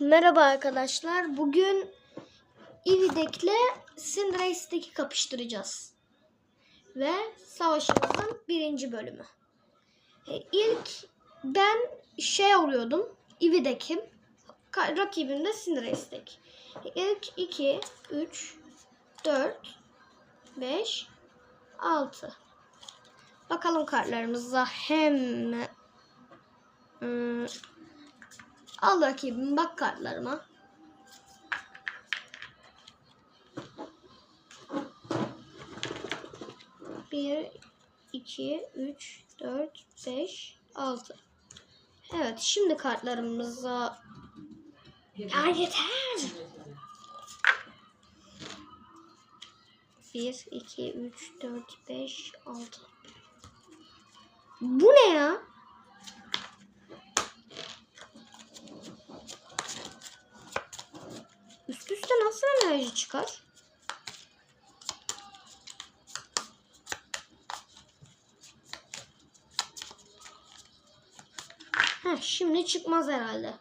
Merhaba arkadaşlar. Bugün Ividek'le Syndrace'deki kapıştıracağız. Ve savaşımızın birinci bölümü. E, İlk ben şey oluyordum. Ividek'im. Rakibim de Syndrace'deki. İlk 2, 3, 4, 5, 6. Bakalım kartlarımıza hem Al rakibim bak kartlarıma. Bir, iki, üç, dört, beş, altı. Evet şimdi kartlarımıza... Ya yeter. Bir, iki, üç, dört, beş, altı. Bu ne ya? Üst üste nasıl enerji çıkar? Heh, şimdi çıkmaz herhalde.